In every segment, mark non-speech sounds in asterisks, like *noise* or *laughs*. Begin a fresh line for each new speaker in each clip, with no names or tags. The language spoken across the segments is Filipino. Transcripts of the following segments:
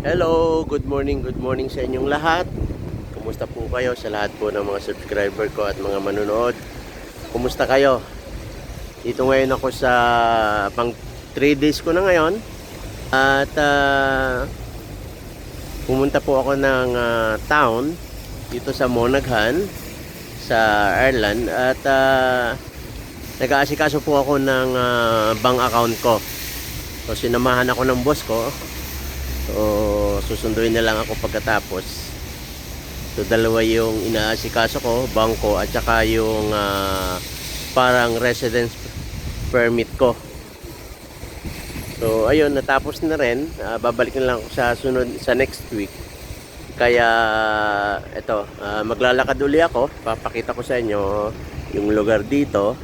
Hello, good morning, good morning sa inyong lahat. Kumusta po kayo sa lahat po ng mga subscriber ko at mga manonood? Kumusta kayo? Dito ngayon ako sa pang 3 days ko na ngayon. At ah, pumunta po ako ng ah, town dito sa Monaghan sa Ireland at ah, nag-aasikaso po ako ng ah, bank account ko. So sinamahan ako ng boss ko So, susunduin na lang ako pagkatapos. So, dalawa yung inaasikaso ko, bangko at saka yung ah, parang residence permit ko. So, ayun, natapos na rin. Ah, babalik na lang ako sa sunod, sa next week. Kaya, eto, ah, maglalakad uli ako. Papakita ko sa inyo yung lugar dito.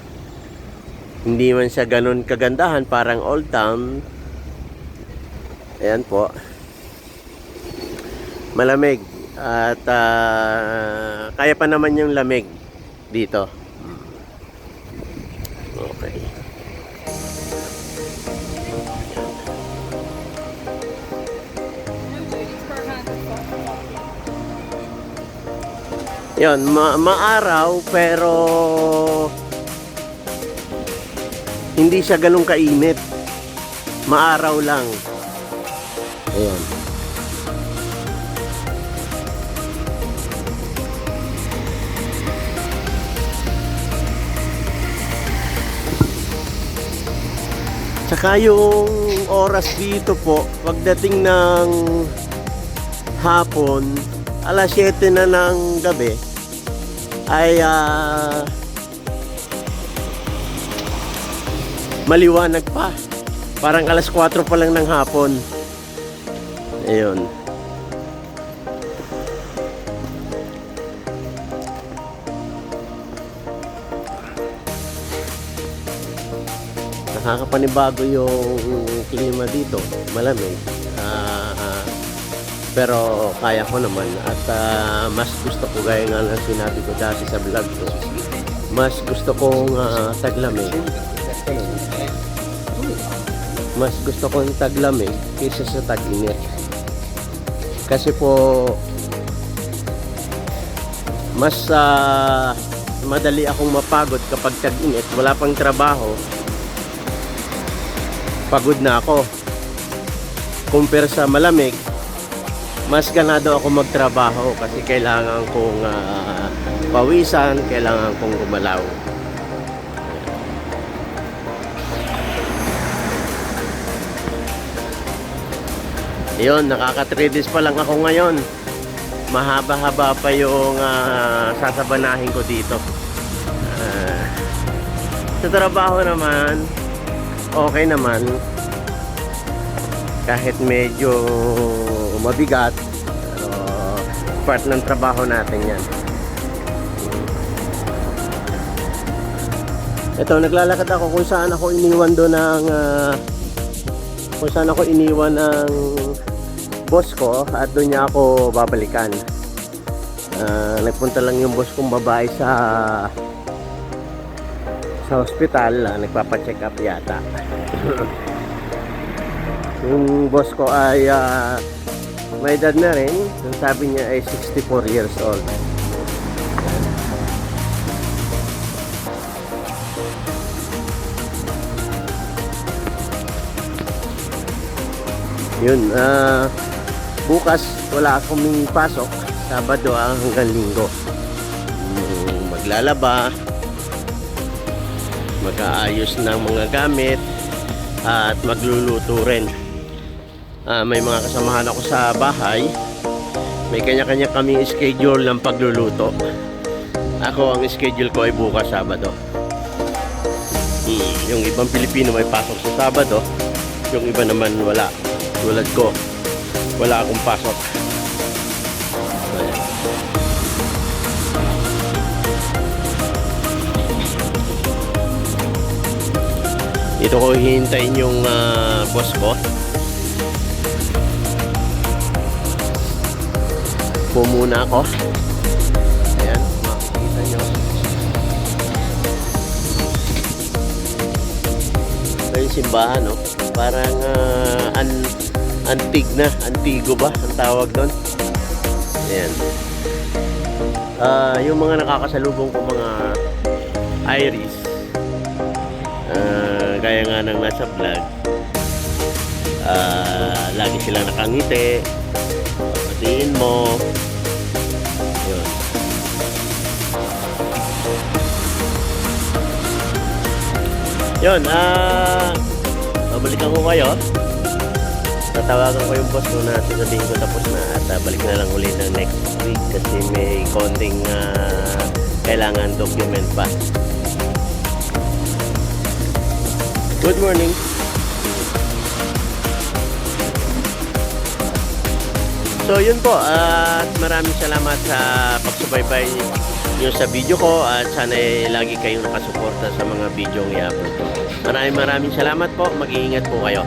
Hindi man siya ganun kagandahan, parang old town. Ayan po malamig. At ah, kaya pa naman yung lamig dito. Okay. Yun ma maaraw pero hindi siya ganun kainit. Maaraw lang Tsaka yung oras dito po, pagdating ng hapon, alas 7 na ng gabi, ay ah, maliwanag pa. Parang alas 4 pa lang ng hapon. Ayun. Nakakapanibago yung klima dito. Malamig. Ah, pero kaya ko naman. At ah, mas gusto ko gaya nga ng sinabi ko dati sa vlog ko mas gusto kong ah, taglamig. Mas gusto kong taglamig kaysa sa tag-init. Kasi po mas ah, madali akong mapagod kapag tag-init. Wala pang trabaho pagod na ako. Compare sa malamig, mas ganado ako magtrabaho kasi kailangan kong ah, pawisan, kailangan kong gumalaw. Yun, nakaka 3 days pa lang ako ngayon. Mahaba-haba pa yung ah, sasabanahin ko dito. Ah, sa trabaho naman, okay naman. Kahit medyo mabigat pero part ng trabaho natin yan. Ito naglalakad ako kung saan ako iniwan doon ng ah, kung saan ako iniwan ng boss ko at doon niya ako babalikan. Ah, nagpunta lang yung boss kong babae sa sa hospital, ah, nagpapa-check up yata. *laughs* yung boss ko ay ah, may edad na rin. Ang sabi niya ay 64 years old. Yun, ah, bukas wala akong pasok. Sabado hanggang linggo. Mm, Maglalaba, mag-aayos ng mga gamit at magluluto rin. Ah, may mga kasamahan ako sa bahay. May kanya-kanya kaming schedule ng pagluluto. Ako ang schedule ko ay bukas Sabado. Hmm, yung ibang Pilipino may pasok sa Sabado. Yung iba naman wala. Tulad ko, wala akong pasok. Dito ko hihintayin yung ah, boss ko. Po muna ako. Ayan, makikita nyo. Ito yung simbahan, no? Parang ah, an antig na, antigo ba ang tawag doon. Ayan. Ah, yung mga nakakasalubong ko mga iris, ah, gaya nga ng nasa vlog, ah, lagi silang nakangiti, papatiin mo, yun. Yun, ah, babalikan ko kayo. Tatawagan ko yung boss ko na sasabihin ko tapos na at ah, balik na lang ulit ng next week kasi may konting ah, kailangan document pa. Good morning. So yun po, at maraming salamat sa pagsubaybay nyo sa video ko at sana eh, lagi kayong nakasuporta sa mga video ng i-upload ko. Maraming maraming salamat po, mag-iingat po kayo.